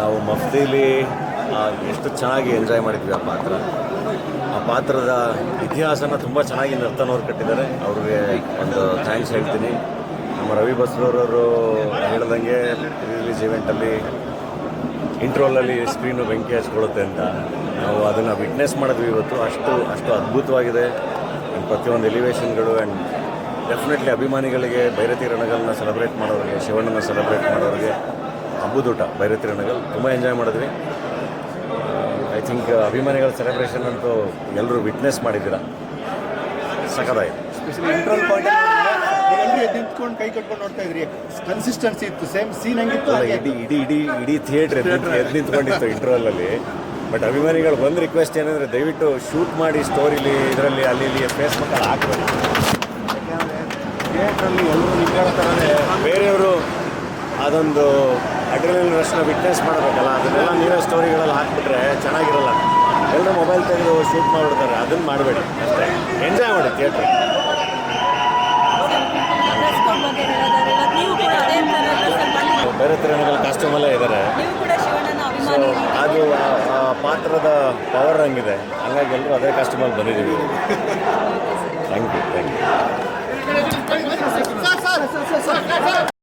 ನಾವು ಮಫ್ತಿಲಿ ಎಷ್ಟು ಚೆನ್ನಾಗಿ ಎಂಜಾಯ್ ಮಾಡಿದ್ವಿ ಆ ಪಾತ್ರ. ಆ ಪಾತ್ರದ ಇತಿಹಾಸನ ತುಂಬ ಚೆನ್ನಾಗಿ ನರ್ತನವ್ರು ಕಟ್ಟಿದ್ದಾರೆ. ಅವ್ರಿಗೆ ಒಂದು ಥ್ಯಾಂಕ್ಸ್ ಹೇಳ್ತೀನಿ. ನಮ್ಮ ರವಿ ಬಸ್ರೂರವರು ಹೇಳ್ದಂಗೆ ರಿಲೀಸ್ ಇವೆಂಟಲ್ಲಿ ಇಂಟ್ರೋಲಲ್ಲಿ ಸ್ಕ್ರೀನು ಬೆಂಕಿ ಹಚ್ಕೊಳ್ಳುತ್ತೆ ಅಂತ. ನಾವು ಅದನ್ನು ವಿಟ್ನೆಸ್ ಮಾಡಿದ್ವಿ ಇವತ್ತು. ಅಷ್ಟು ಅಷ್ಟು ಅದ್ಭುತವಾಗಿದೆ. ಪ್ರತಿಯೊಂದು ಎಲಿವೇಶನ್ಗಳು ಆ್ಯಂಡ್ ಡೆಫಿನೆಟ್ಲಿ ಅಭಿಮಾನಿಗಳಿಗೆ, ಭೈರತಿ ರಣಗಳನ್ನ ಸೆಲೆಬ್ರೇಟ್ ಮಾಡೋರಿಗೆ ಶಿವಣ್ಣನ ಸೆಲೆಬ್ರೇಟ್ ಮಾಡೋರಿಗೆ ಹಬ್ಬದೂಟ ಭೈರತಿ ರಣಗಲ್ ತುಂಬ ಎಂಜಾಯ್ ಮಾಡಿದ್ವಿ. ಐ ಥಿಂಕ್ ಅಭಿಮಾನಿಗಳ ಸೆಲೆಬ್ರೇಷನ್ ಅಂತೂ ಎಲ್ಲರೂ ವಿಟ್ನೆಸ್ ಮಾಡಿದ್ದೀರಾ. ಸಖದಾಯಿತು ನಿಂತ್ಕೊಂಡು ಕೈ ಕಟ್ಕೊಂಡು ನೋಡ್ತಾ ಇದ್ರಿ. ಕನ್ಸಿಸ್ಟೆನ್ಸಿ ಇತ್ತು ಸೇಮ್ ಸೀನ್ ಹಂಗಿತ್ತು ಇಡೀ ಇಡೀ ಇಡೀ ಇಡೀ ಥಿಯೇಟ್ರ್ ಎದ್ದು ನಿಂತ್ಕೊಂಡಿತ್ತು ಇಂಟರ್ವಲಲ್ಲಿ ಬಟ್ ಅಭಿಮಾನಿಗಳು ಒಂದು ರಿಕ್ವೆಸ್ಟ್ ಏನಂದರೆ ದಯವಿಟ್ಟು ಶೂಟ್ ಮಾಡಿ ಸ್ಟೋರಿಲಿ ಇದರಲ್ಲಿ ಅಲ್ಲಿ ಇಲ್ಲಿ ಫೇಸ್ಬುಕ್ಕಲ್ಲಿ ಹಾಕಬೇಕು ಥಿಯೇಟ್ರಲ್ಲಿ ಎಲ್ಲರೂ ನಿಂತ್ಕೊಳ್ಳೋ ಥರನೇ ಬೇರೆಯವರು ಅದೊಂದು ಅಡ್ರಿನಲ್ ರಶ್ನ ವಿಟ್ನೆಸ್ ಮಾಡಬೇಕಲ್ಲ ಅದನ್ನೆಲ್ಲ ನೀವೇ ಸ್ಟೋರಿಗಳಲ್ಲಿ ಹಾಕ್ಬಿಟ್ರೆ ಚೆನ್ನಾಗಿರಲ್ಲ ಎಲ್ಲರೂ ಮೊಬೈಲ್ ತೆಗೆದು ಶೂಟ್ ಮಾಡಿಬಿಡ್ತಾರೆ ಅದನ್ನು ಮಾಡಬೇಡಿ ಅಷ್ಟೇ ಎಂಜಾಯ್ ಮಾಡಿ ಥಿಯೇಟ್ರ್ ಬೇರೆ ಥರ ಕಾಸ್ಟ್ಯೂಮಲ್ಲೇ ಇದ್ದಾರೆ ಸೊ ಅದು ಆ- ಪಾತ್ರದ ಪವರ್ ಹಂಗಿದೆ ಹಂಗಾಗಿ ಎಲ್ಲರೂ ಅದೇ ಕಸ್ಟಮರ್ ಬಂದಿದ್ದೀವಿ ಥ್ಯಾಂಕ್ ಯು ಥ್ಯಾಂಕ್ ಯು